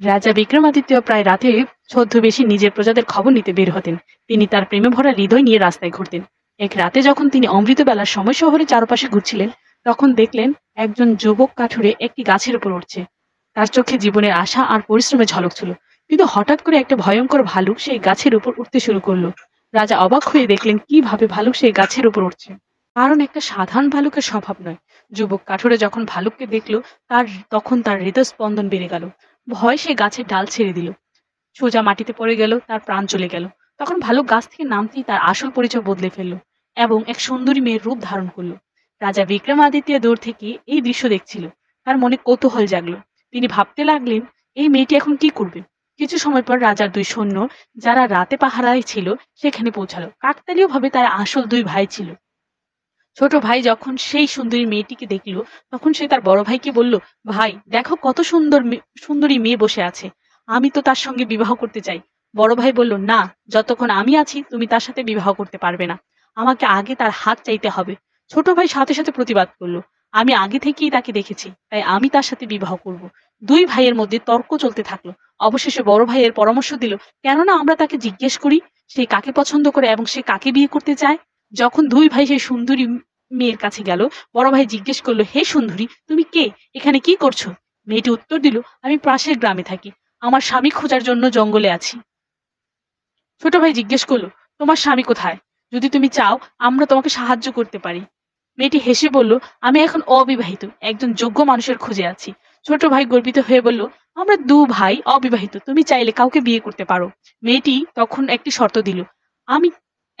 রাজা বিক্রমাদিত্য প্রায় রাতে ছদ্মবেশী নিজের প্রজাদের খবর নিতে বের হতেন। তিনি তার প্রেমে ভরা হৃদয় নিয়ে রাস্তায় ঘুরতেন। এক রাতে যখন তিনি অমৃত অমৃতবেলার সময় শহরে চারপাশে ঘুরছিলেন, তখন দেখলেন একজন যুবক কাঠুরে একটি গাছের উপর উঠছে। তার চোখে জীবনের আশা আর পরিশ্রমের ঝলক ছিল, কিন্তু হঠাৎ করে একটা ভয়ঙ্কর ভালুক সেই গাছের উপর উঠতে শুরু করল। রাজা অবাক হয়ে দেখলেন, কীভাবে ভালুক সেই গাছের উপর উঠছে? কারণ একটা সাধারণ ভালুকের স্বভাব নয়। যুবক কাঠুরে যখন ভালুককে দেখল, তার তখন তার হৃদস্পন্দন বেড়ে গেল। ভয় সে গাছের ডাল ছেড়ে দিল। সোজা মাটিতে পড়ে গেল, তার প্রাণ চলে গেল। তখন ভালুক গাছ থেকে নামতেই তার আসল পরিচয় বদলে ফেলল এবং এক সুন্দরী মেয়ের রূপ ধারণ করল। রাজা বিক্রমাদিত্য দূর থেকে এই দৃশ্য দেখছিল। তার মনে কৌতূহল জাগলো। তিনি ভাবতে লাগলেন, এই মেয়েটি এখন কি করবে? কিছু সময় পর রাজার দুই সৈন্য যারা রাতে পাহারায় ছিল, সেখানে পৌঁছালো। কাকতালীয় ভাবে তার আসল দুই ভাই ছিল। ছোট ভাই যখন সেই সুন্দরী মেয়েটিকে দেখল, তখন সে তার বড় ভাইকে বলল, ভাই, দেখো কত সুন্দর সুন্দরী মেয়ে বসে আছে। আমি তো তার সঙ্গে বিবাহ করতে চাই। বড় ভাই বলল, না, যতক্ষণ আমি আছি, তুমি তার সাথে বিবাহ করতে পারবে না। আমাকে আগে তার হাত চাইতে হবে। ছোট ভাই সাথে সাথে প্রতিবাদ করল, আমি আগে থেকেই তাকে দেখেছি, তাই আমি তার সাথে বিবাহ করব। দুই ভাইয়ের মধ্যে তর্ক চলতে থাকল। অবশেষে বড় ভাইয়ের পরামর্শ দিল, কেননা আমরা তাকে জিজ্ঞেস করি, সে কাকে পছন্দ করে এবং সে কাকে বিয়ে করতে চায়? যখন দুই ভাই সেই সুন্দরী মেয়ের কাছে গেল, বড় ভাই জিজ্ঞেস করল, হে সুন্দরী, তুমি কে? এখানে কি করছ? মেয়েটি উত্তর দিল, আমি পাশের গ্রামে থাকি। আমার স্বামী খোঁজার জন্য জঙ্গলে আছি। ছোট ভাই জিজ্ঞেস করল, তোমার স্বামী কোথায়? যদি তুমি চাও, আমরা তোমাকে সাহায্য করতে পারি। মেয়েটি হেসে বলল, আমি এখন অবিবাহিত, একজন যোগ্য মানুষের খোঁজে আছি। ছোট ভাই গর্বিত হয়ে বলল, আমরা দু ভাই অবিবাহিত, তুমি চাইলে কাউকে বিয়ে করতে পারো। মেয়েটি তখন একটি শর্ত দিল, আমি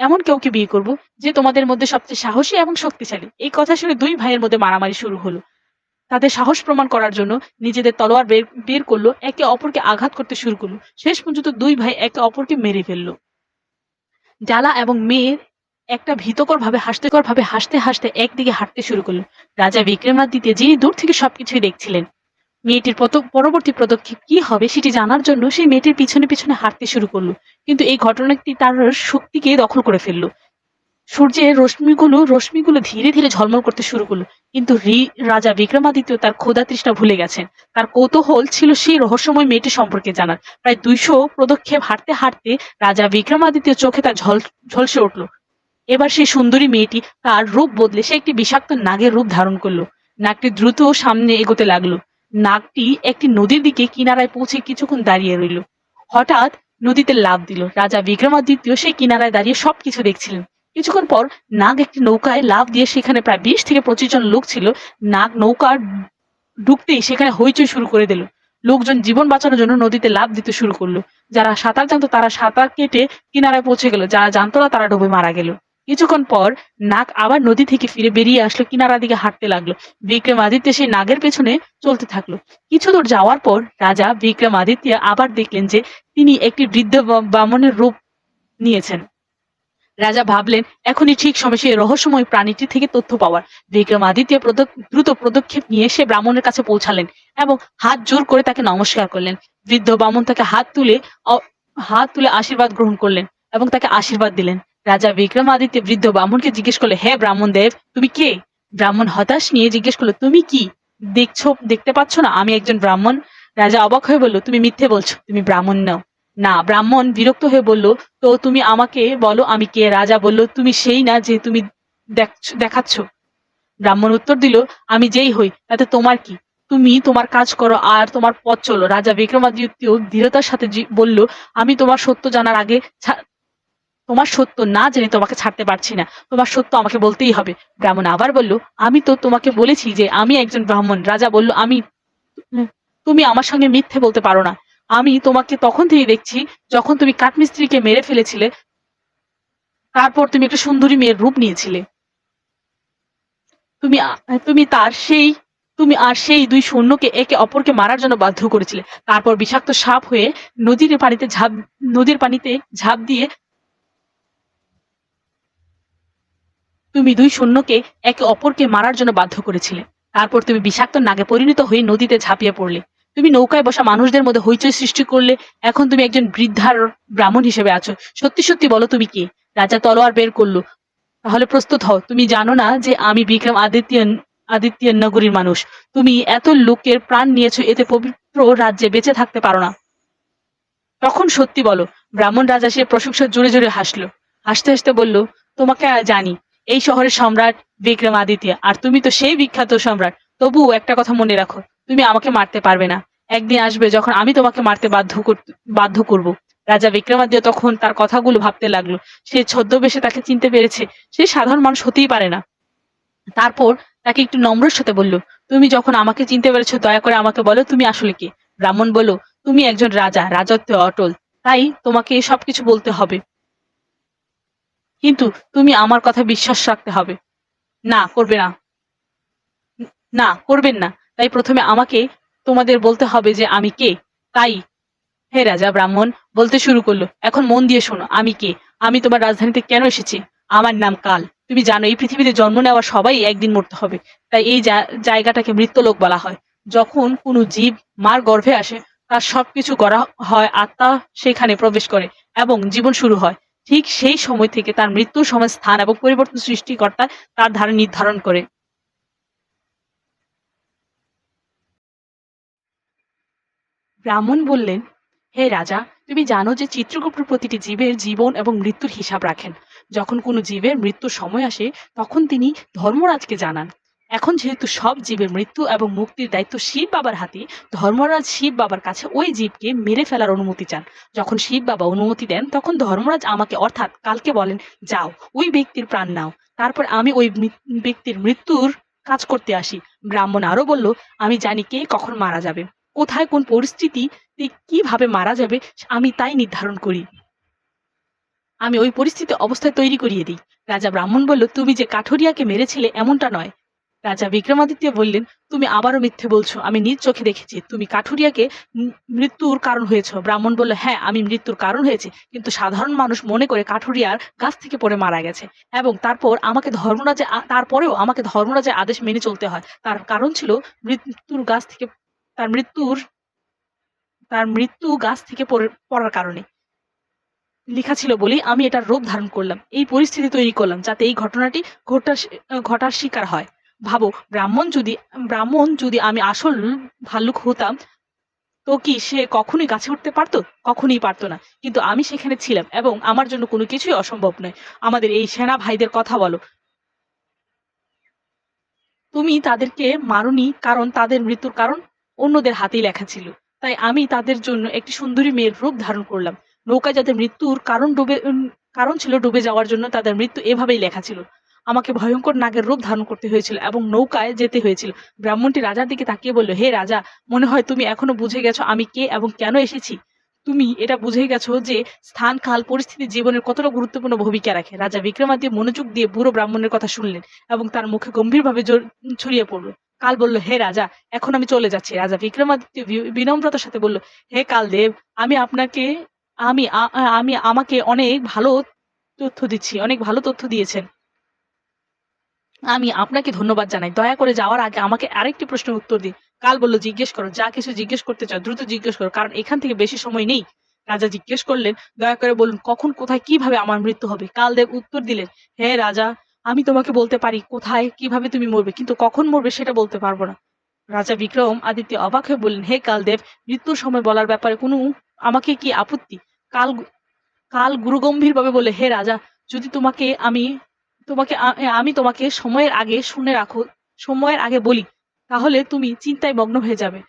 এমন কাউকে বিয়ে করব যে তোমাদের মধ্যে সবচেয়ে সাহসী এবং শক্তিশালী? এই কথা শুনে দুই ভাইয়ের মধ্যে মারামারি শুরু হলো। তাদের সাহস প্রমাণ করার জন্য নিজেদের তলোয়ার বের বের করল, একে অপরকে আঘাত করতে শুরু করল। শেষ পর্যন্ত দুই ভাই একে অপরকে মেরে ফেলল। জ্বালা এবং মেয়ের একটা ভীতকর ভাবে হাসতেকর ভাবে হাসতে হাসতে একদিকে হাঁটতে শুরু করল। রাজা বিক্রমাদিত্য যিনি দূর থেকে সবকিছুই দেখছিলেন। মেয়েটির পরবর্তী পদক্ষেপ কি হবে সেটি জানার জন্য সেই মেয়েটির পিছনে পিছনে হাঁটতে শুরু করল। কিন্তু এই ঘটনাটি তার শক্তিকে দখল করে ফেলল। সূর্যের রশ্মিগুলো রশ্মিগুলো ধীরে ধীরে ঝলমল করতে শুরু করল। কিন্তু রাজা বিক্রমাদিত্য তার ক্ষুধা তৃষ্ণা ভুলে গেছেন। তার কৌতূহল ছিল সেই রহস্যময় মেয়েটি সম্পর্কে জানার। প্রায় দুইশো পদক্ষেপ হাঁটতে হাঁটতে রাজা বিক্রমাদিত্য চোখে তার ঝল, ঝলসে উঠল। এবার সেই সুন্দরী মেয়েটি তার রূপ বদলে সে একটি বিষাক্ত নাগের রূপ ধারণ করল। নাগটি দ্রুত সামনে এগোতে লাগল। নাগটি একটি নদীর দিকে কিনারায় পৌঁছে কিছুক্ষণ দাঁড়িয়ে রইল। হঠাৎ নদীতে লাফ দিল। রাজা বিক্রমাদিত্য সেই কিনারায় দাঁড়িয়ে সবকিছু দেখছিলেন। কিছুক্ষণ পর নাগ একটি নৌকায় লাফ দিয়ে সেখানে প্রায় বিশ থেকে পঁচিশ জন লোক ছিল। নাগ নৌকার ঢুকতেই সেখানে হইচই শুরু করে দিল। লোকজন জীবন বাঁচানোর জন্য নদীতে লাফ দিতে শুরু করল। যারা সাঁতার জানতো তারা সাঁতার কেটে কিনারায় পৌঁছে গেল। যারা জানতো না তারা ডুবে মারা গেল। কিছুক্ষণ পর নাগ আবার নদী থেকে ফিরে বেরিয়ে আসলো কিনারা দিকে হাঁটতে লাগল। বিক্রমাদিত্য সেই নাগের পেছনে চলতে থাকল। কিছু দূর যাওয়ার পর রাজা বিক্রমাদিত্য আবার দেখলেন যে তিনি একটি বৃদ্ধ বামনের রূপ নিয়েছেন। রাজা ভাবলেন, এখনই ঠিক সময়, সেই রহস্যময় প্রাণীটি থেকে তথ্য পাওয়ার। বিক্রমাদিত্য প্রদ- দ্রুত পদক্ষেপ নিয়ে সে ব্রাহ্মণের কাছে পৌঁছালেন এবং হাত জোর করে তাকে নমস্কার করলেন। বৃদ্ধ বামন তাকে হাত তুলে হাত তুলে আশীর্বাদ গ্রহণ করলেন এবং তাকে আশীর্বাদ দিলেন। রাজা বিক্রমাদিত্য বৃদ্ধ ব্রাহ্মণকে জিজ্ঞেস করল, হে ব্রাহ্মণ দেব তুমি কে? ব্রাহ্মণ হতাশ নিয়ে জিজ্ঞেস করল, তুমি কি? দেখছ, দেখতে পাচ্ছ না? আমি একজন ব্রাহ্মণ। রাজা অবাক হয়ে বলল, তুমি মিথ্যে বলছো, তুমি ব্রাহ্মণ নাও। না, ব্রাহ্মণ, বিরক্ত হয়ে বলল, তো তুমি আমাকে বলো, আমি কে? রাজা বলল, তুমি সেই না যে তুমি দেখাচ্ছ। ব্রাহ্মণ উত্তর দিল, আমি যেই হই, তাতে তোমার কি? তুমি তোমার কাজ করো আর তোমার পথ চলো। রাজা বিক্রমাদিত্য দৃঢ়তার সাথে বলল, আমি তোমার সত্য জানার আগে তোমার সত্য না জেনে তোমাকে ছাড়তে পারছি না। তোমার সত্য আমাকে বলতেই হবে। ব্রাহ্মণ আবার বলল, আমি তো তোমাকে বলেছি যে আমি একজন ব্রাহ্মণ। রাজা বলল, আমি, তুমি আমার সঙ্গে মিথ্যে বলতে পারো না। আমি তোমাকে তখন থেকে দেখছি যখন তুমি কাঠমিস্ত্রিকে মেরে ফেলেছিলে, তারপর তুমি একটা সুন্দরী মেয়ের রূপ নিয়েছিলে। তুমি তুমি তার সেই, তুমি আর সেই দুই সৈন্যকে একে অপরকে মারার জন্য বাধ্য করেছিলে। তারপর বিষাক্ত সাপ হয়ে নদীর পানিতে ঝাঁপ, নদীর পানিতে ঝাঁপ দিয়ে তুমি দুই সৈন্যকে একে অপরকে মারার জন্য বাধ্য করেছিলে। তারপর তুমি বিষাক্ত নাগে পরিণত হয়ে নদীতে ঝাঁপিয়ে পড়লে। তুমি নৌকায় বসা মানুষদের মধ্যে হইচই সৃষ্টি করলে। এখন তুমি একজন বৃদ্ধার ব্রাহ্মণ হিসেবে আছো। সত্যি সত্যি বলো তুমি কে? রাজা তলোয়ার বের করল। তাহলে প্রস্তুত হও। তুমি জানো না যে আমি বিক্রম আদিত্য আদিত্য নগরীর মানুষ। তুমি এত লোকের প্রাণ নিয়েছো, এতে পবিত্র রাজ্যে বেঁচে থাকতে পারো না। তখন সত্যি বলো, ব্রাহ্মণ রাজা সে প্রশংসা জোরে জোরে হাসলো। হাসতে হাসতে বলল, তোমাকে জানি। এই শহরের সম্রাট বিক্রমাদিত্য। আর তুমি তো সেই বিখ্যাত সম্রাট। তবুও একটা কথা মনে রাখো, তুমি আমাকে মারতে পারবে না। একদিন আসবে যখন আমি তোমাকে মারতে বাধ্য বাধ্য করব। রাজা বিক্রমাদিত্য তখন তার কথাগুলো ভাবতে লাগল। সে ছদ্মবেশে তাকে চিনতে পেরেছে, সে সাধারণ মানুষ হতেই পারে না। তারপর তাকে একটু নম্রর সাথে বলল, তুমি যখন আমাকে চিনতে পেরেছ, দয়া করে আমাকে বলো, তুমি আসলে কে? ব্রাহ্মণ বলল, তুমি একজন রাজা, রাজত্বে অটল। তাই তোমাকে সবকিছু বলতে হবে। কিন্তু তুমি আমার কথা বিশ্বাস রাখতে হবে। না, করবে না। না, করবেন না। তাই প্রথমে আমাকে তোমাদের বলতে হবে যে আমি কে। তাই, হে রাজা ব্রাহ্মণ, বলতে শুরু করল, এখন মন দিয়ে শোনো, আমি কে? আমি তোমার রাজধানীতে কেন এসেছি? আমার নাম কাল। তুমি জানো, এই পৃথিবীতে জন্ম নেওয়া সবাই একদিন মরতে হবে। তাই এই জায়গাটাকে মৃত্যুলোক বলা হয়। যখন কোনো জীব মার গর্ভে আসে, তার সবকিছু করা হয়, আত্মা সেখানে প্রবেশ করে এবং জীবন শুরু হয়। ঠিক সেই সময় থেকে তার মৃত্যুর সময় স্থান এবং পরিবর্তন সৃষ্টিকর্তা তার ধারা নির্ধারণ করে। ব্রাহ্মণ বললেন, হে রাজা, তুমি জানো যে চিত্রগুপ্ত প্রতিটি জীবের জীবন এবং মৃত্যুর হিসাব রাখেন। যখন কোনো জীবের মৃত্যুর সময় আসে, তখন তিনি ধর্মরাজকে জানান। এখন যেহেতু সব জীবের মৃত্যু এবং মুক্তির দায়িত্ব শিব বাবার হাতে ধর্মরাজ শিব বাবার কাছে ওই জীবকে মেরে ফেলার অনুমতি চান। যখন শিব বাবা অনুমতি দেন, তখন ধর্মরাজ আমাকে অর্থাৎ কালকে বলেন, যাও, ওই ব্যক্তির প্রাণ নাও। তারপর আমি ওই ব্যক্তির মৃত্যুর কাজ করতে আসি। ব্রাহ্মণ আরও বলল, আমি জানি কে কখন মারা যাবে, কোথায় কোন পরিস্থিতি কীভাবে মারা যাবে, আমি তাই নির্ধারণ করি। আমি ওই পরিস্থিতি অবস্থায় তৈরি করিয়ে দিই। রাজা ব্রাহ্মণ বলল, তুমি যে কাঠুরিয়াকে মেরেছিলে, এমনটা নয়। রাজা বিক্রমাদিত্য বললেন, তুমি আবারও মিথ্যে বলছো। আমি নিজ চোখে দেখেছি। তুমি কাঠুরিয়াকে মৃত্যুর কারণ হয়েছ। ব্রাহ্মণ বলল হ্যাঁ আমি মৃত্যুর কারণ হয়েছে, কিন্তু সাধারণ মানুষ মনে করে কাঠুরিয়ার গাছ থেকে পড়ে মারা গেছে। এবং তারপর আমাকে ধর্মরাজে তারপরেও আমাকে ধর্মরাজের আদেশ মেনে চলতে হয়। তার কারণ ছিল মৃত্যুর গাছ থেকে, তার মৃত্যুর, তার মৃত্যু গাছ থেকে পড়ে- পড়ার কারণে। লেখা ছিল বলেই আমি এটার রূপ ধারণ করলাম। এই পরিস্থিতি তৈরি করলাম, যাতে এই ঘটনাটি ঘটার ঘটার শিকার হয়। ভাবো, ব্রাহ্মণ যদি ব্রাহ্মণ যদি আমি আসল ভাল্লুক হতাম, তো কি সে কখনোই গাছে উঠতে পারতো? কখনোই পারতো না। কিন্তু আমি সেখানে ছিলাম এবং আমার জন্য কোনো কিছুই অসম্ভব নয়। আমাদের এই সেনা ভাইদের কথা বলো। তুমি তাদেরকে মারুনি কারণ তাদের মৃত্যুর কারণ অন্যদের হাতেই লেখা ছিল। তাই আমি তাদের জন্য একটি সুন্দরী মেয়ের রূপ ধারণ করলাম। নৌকায় যাদের মৃত্যুর কারণ ডুবে কারণ ছিল ডুবে যাওয়ার জন্য তাদের মৃত্যু এভাবেই লেখা ছিল। আমাকে ভয়ঙ্কর নাগের রূপ ধারণ করতে হয়েছিল এবং নৌকায় যেতে হয়েছিল। ব্রাহ্মণটি রাজার দিকে তাকিয়ে বলল, হে রাজা, মনে হয় তুমি এখনও বুঝে গেছো আমি কে এবং কেন এসেছি? তুমি এটা বুঝে গেছো যে স্থান কাল পরিস্থিতি জীবনের কতটা গুরুত্বপূর্ণ ভূমিকা রাখে। রাজা বিক্রমাদিত্য মনোযোগ দিয়ে বুড়ো ব্রাহ্মণের কথা শুনলেন এবং তার মুখে গম্ভীরভাবে ছড়িয়ে পড়ল। কাল বলল, হে রাজা, এখন আমি চলে যাচ্ছি। রাজা বিক্রমাদিত্য বিনম্রতার সাথে বলল, হে কালদেব, আমি আপনাকে, আমি আমি আমাকে অনেক ভালো তথ্য দিচ্ছি, অনেক ভালো তথ্য দিয়েছেন। আমি আপনাকে ধন্যবাদ জানাই। দয়া করে যাওয়ার আগে আমাকে আরেকটি প্রশ্নের উত্তর দিন। কাল বলল, জিজ্ঞেস করো, যা কিছু জিজ্ঞেস করতে চাও, দ্রুত জিজ্ঞেস করো, কারণ এখান থেকে বেশি সময় নেই। রাজা জিজ্ঞেস করলেন, দয়া করে বলুন, কখন, কোথায়, কীভাবে আমার মৃত্যু হবে? কালদেব উত্তর দিলেন, হে রাজা, আমি তোমাকে বলতে পারি, কোথায়, কীভাবে তুমি মরবে, কিন্তু কখন মরবে সেটা বলতে পারব না। রাজা বিক্রম আদিত্য অবাক হয়ে বললেন, হে কালদেব মৃত্যুর সময় বলার ব্যাপারে কোনো আমাকে কি আপত্তি? কাল কাল গুরুগম্ভীর ভাবে বলে হে রাজা, যদি তোমাকে আমি তোমাকে আমি তোমাকে সময়ের আগে শুনে রাখো, সময়ের আগে বলি, তাহলে তুমি চিন্তায় মগ্ন হয়ে যাবে।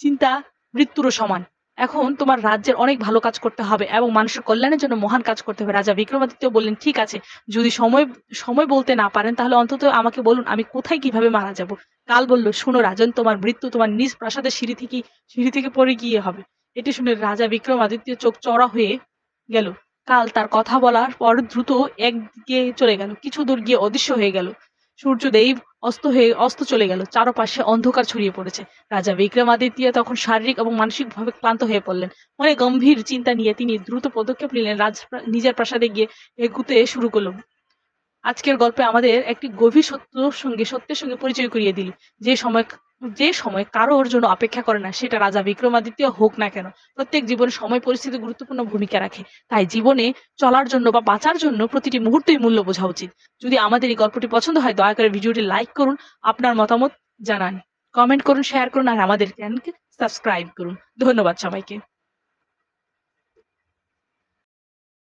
চিন্তা মৃত্যুরও সমান। এখন তোমার রাজ্যের অনেক ভালো কাজ করতে হবে এবং মানুষের কল্যাণের জন্য মহান কাজ করতে হবে। রাজা বিক্রমাদিত্য বললেন, ঠিক আছে, যদি সময় সময় বলতে না পারেন, তাহলে অন্তত আমাকে বলুন, আমি কোথায় কীভাবে মারা যাব? কাল বলল, শোনো রাজন, তোমার মৃত্যু তোমার নিজ প্রাসাদের সিঁড়ি থেকে সিঁড়ি থেকে পড়ে গিয়ে হবে। এটি শুনে রাজা বিক্রমাদিত্য চোখ চড়া হয়ে গেল। কাল তার কথা বলার পর দ্রুত একদিকে চলে গেল। কিছু দূর গিয়ে অদৃশ্য হয়ে গেল। সূর্যদেব অস্ত হয়ে অস্ত চলে গেল। চারপাশে অন্ধকার ছড়িয়ে পড়েছে। রাজা বিক্রমাদিত্য তখন শারীরিক এবং মানসিকভাবে ক্লান্ত হয়ে পড়লেন। অনেক গম্ভীর চিন্তা নিয়ে তিনি দ্রুত পদক্ষেপ নিলেন। রাজ নিজের প্রাসাদে গিয়ে এগুতে শুরু করল। আজকের গল্পে আমাদের একটি গভীর সত্য সঙ্গে সত্যের সঙ্গে পরিচয় করিয়ে দিল। যে সময় যে সময় কারোর জন্য অপেক্ষা করে না, সেটা রাজা বিক্রমাদিত্য হোক না কেন, প্রত্যেক জীবনে সময় পরিস্থিতি গুরুত্বপূর্ণ ভূমিকা রাখে। তাই জীবনে চলার জন্য বা বাঁচার জন্য প্রতিটি মুহূর্তেই মূল্য বোঝা উচিত। যদি আমাদের এই গল্পটি পছন্দ হয়, দয়া করে ভিডিওটি লাইক করুন, আপনার মতামত জানান। কমেন্ট করুন, শেয়ার করুন, আর আমাদের চ্যানেলকে সাবস্ক্রাইব করুন। ধন্যবাদ সবাইকে।